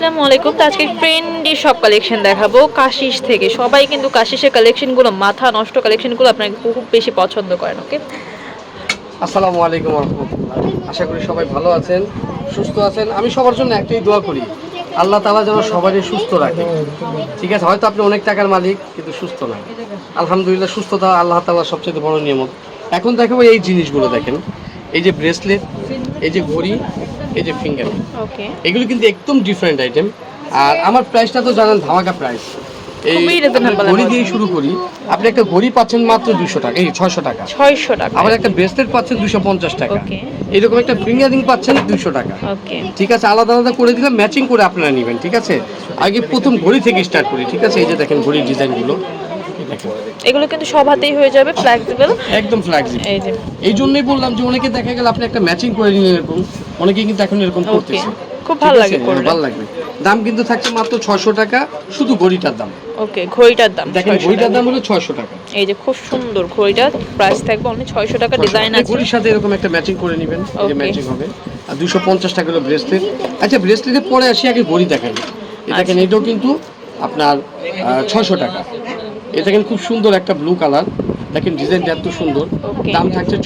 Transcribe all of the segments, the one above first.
আসসালামু আলাইকুম। তো আজকে ট্রেন্ডি সব কালেকশন দেখাবো। কাশিস থেকে। সবাই কিন্তু কাশিসের কালেকশনগুলো মাথা নষ্ট কালেকশনগুলো আপনাকে খুব বেশি পছন্দ করেন, ওকে? আসসালামু আলাইকুম রহমতুল্লাহ আশা করি সবাই ভালো আছেন, সুস্থ আছেন। আমি সবার জন্য একটাই দোয়া করি, আল্লাহ তালা যেন সবারই সুস্থ রাখে। ঠিক আছে, হয়তো আপনি অনেক টাকার মালিক, কিন্তু সুস্থ না। আলহামদুলিল্লাহ, সুস্থতা আল্লাহ তালা সবচেয়ে বড় নিয়ামত। এখন দেখাবো এই জিনিসগুলো দেখেন। এই যে ব্রেসলেট এই যে ঘড়ি এই যে ফিঙ্গার ওকে এগুলো কিন্তু একদম ডিফারেন্ট আইটেম আর আমার প্রাইসটা তো জানেন ধামাকা প্রাইস ঘড়ি। দিয়ে শুরু করি। আপনি একটা ঘড়ি পাচ্ছেন মাত্র দুশো টাকা এই ছয়শো টাকা। ছয়শো টাকা। আবার একটা ব্রেসলেট পাচ্ছেন দুশো পঞ্চাশ টাকা. এরকম একটা ফিঙ্গারিং পাচ্ছেন দুশো টাকা। ওকে ঠিক আছে আলাদা আলাদা করে দিলাম ম্যাচিং করে আপনারা নেবেন ঠিক আছে? আগে প্রথম ঘড়ি থেকে স্টার্ট করি ঠিক আছে? এই যে দেখেন ঘড়ির ডিজাইনগুলো এগুলো কিন্তু সব হাতেই হয়ে যাবে ফ্লেক্সিবল একদম ফ্ল্যাক্সিবল এই যে। এই জন্যই বললাম যে অনেকে দেখা গেল আপনি একটা ম্যাচিং করে নিলেন এরকম অনেকে কিন্তু এখন এরকম করতেছে। খুব ভালো লাগে ভালো লাগবে। দাম কিন্তু থাকছে মাত্র ছয়শো টাকা শুধু ঘড়িটার দাম। ওকে ঘড়িটার দাম দেখেন 600 ঘড়িটার দাম হলো ছয়শো টাকা। এই যে খুব সুন্দর ঘড়িটা প্রাইস থাকবে অনলি ছয়শো টাকা ডিজাইন আছে। ঘড়ির সাথে এরকম একটা ম্যাচিং করে নেবেন এই যে ম্যাচিং হবে। আর দুশো পঞ্চাশ টাকা হলো ব্রেসলেট আচ্ছা ব্রেসলেটের পরে আসি আগে ঘড়ি দেখাই। এই দেখেন আচ্ছা। এটাও কিন্তু আপনার ছয়শো টাকা। এটা দেখেন খুব সুন্দর একটা ব্লু কালার দেখেন ডিজাইনটা এত সুন্দর। দাম থাকছে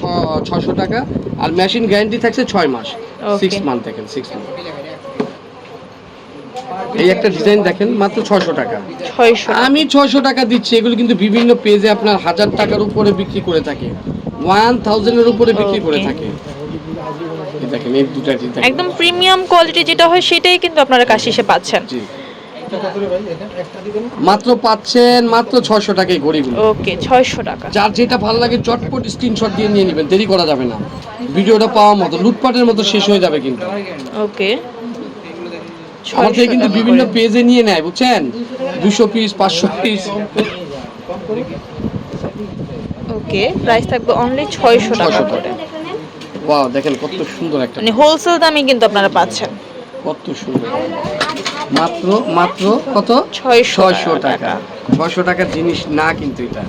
ছশো টাকা আর মেশিন গ্যারান্টি থাকছে ছয় মাস. সিক্স মান্থ দেখেন সিক্স মান্থ এই একটা ডিজাইন দেখেন মাত্র ছশো টাকা। ছয়শো। আমি ছয়শো টাকা দিচ্ছি এগুলো কিন্তু বিভিন্ন পেজে আপনার হাজার টাকার উপরে বিক্রি করে থাকে। ওয়ান থাউজেন্ডের উপরে বিক্রি করে থাকে। দেখেন এই দুটা একদম প্রিমিয়াম কোয়ালিটি যেটা হয় সেটাই কিন্তু আপনারা কাশিসে পাচ্ছেন। জি। মাত্র পাচ্ছেন মাত্র ছয়শো টাকায় ঘড়িগুলো ওকে ছয়শো টাকা। যার যেটা ভালো লাগে চটপট স্ক্রিনশট দিয়ে নিয়ে নেবেন দেরি করা যাবে না। ভিডিওটা পাওয়ার মতো লুটপাটের মতো শেষ হয়ে যাবে কিন্তু। ওকে। আমার থেকে কিন্তু বিভিন্ন পেজে নিয়ে নেয় বুঝছেন? দুশো পিস পাঁচশো পিস ওকে প্রাইস থাকবে অনলি ছয়শো টাকা করে। ওয়াও দেখেন কত সুন্দর একটা মানে হোলসেল দামে কিন্তু আপনারা পাচ্ছেন। কত সুন্দর। মাত্র মাত্র কত? ছয়শো টাকা। ছয়শো টাকার জিনিস না কিন্তু এটা।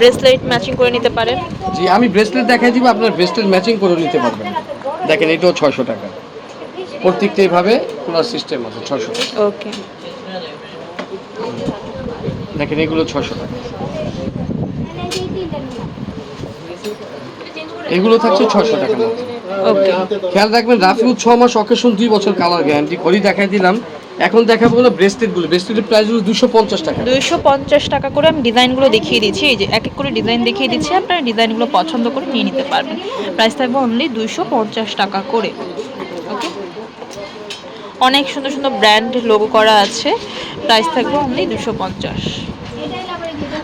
ব্রেসলেট ম্যাচিং করে নিতে পারেন জি আমি ব্রেসলেট দেখাই দিব আপনার ব্রেসলেট ম্যাচিং করে নিতে পারবেন। দেখেন এটাও ছয়শো টাকা। প্রত্যেকটা এইভাবে খোলার সিস্টেম আছে ছয়শো ওকে দেখেন এগুলো ছয়শো টাকা। এগুলো থাকছে ছয়শো টাকা। খেয়াল রাখবেন রাফিউ ছ মাস অকেশন দুই বছর কালার গ্যারান্টি ঘড়ি দেখাই দিলাম। এখন দেখাবো হলো ব্রেসলেটগুলো ব্রেসলেটের প্রাইস হলো দুশো পঞ্চাশ টাকা। দুশো পঞ্চাশ টাকা করে আমি ডিজাইনগুলো দেখিয়ে দিচ্ছি। এই যে এক এক করে ডিজাইন দেখিয়ে দিচ্ছি। আপনারা ডিজাইনগুলো পছন্দ করে নিয়ে নিতে পারবেন। প্রাইস থাকবে অনলি দুশো পঞ্চাশ টাকা করে। ওকে অনেক সুন্দর সুন্দর ব্র্যান্ড লোগো করা আছে। প্রাইস থাকবে অনলি দুশো পঞ্চাশ।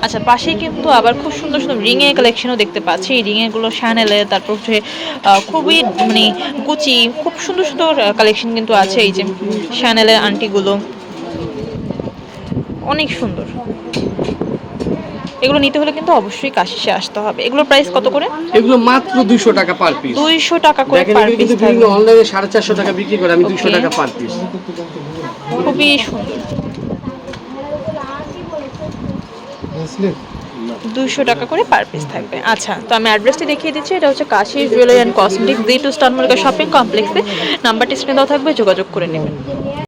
আচ্ছা পাশেই কিন্তু আবার খুব সুন্দর সুন্দর রিংয়ের কালেকশনও দেখতে পাচ্ছি। এই রিংয়েরগুলো শ্যানেলের তারপর হচ্ছে খুবই মানে কুচি খুব সুন্দর সুন্দর কালেকশন কিন্তু আছে এই যে শ্যানেলের আন্টিগুলো অনেক সুন্দর। এগুলো নিতে হলে কিন্তু অবশ্যই কাশিসে আসতে হবে। এগুলোর প্রাইস কত করে? এগুলো মাত্র দুশো টাকা পার পিস দুইশো টাকা করে পার এগুলো পিস কিন্তু অনলাইনে সাড়ে চারশো টাকা বিক্রি করে আমি দুশো Okay. টাকা পার পিস খুবই সুন্দর। দুশো টাকা করে পার পিস থাকবে। আচ্ছা তো আমি অ্যাড্রেসটি দেখিয়ে দিচ্ছি। এটা হচ্ছে Kashi jewellery and cosmetics G two star market shopping কমপ্লেক্সে নাম্বারটি স্ক্রিনে দেওয়া থাকবে যোগাযোগ করে নেবেন।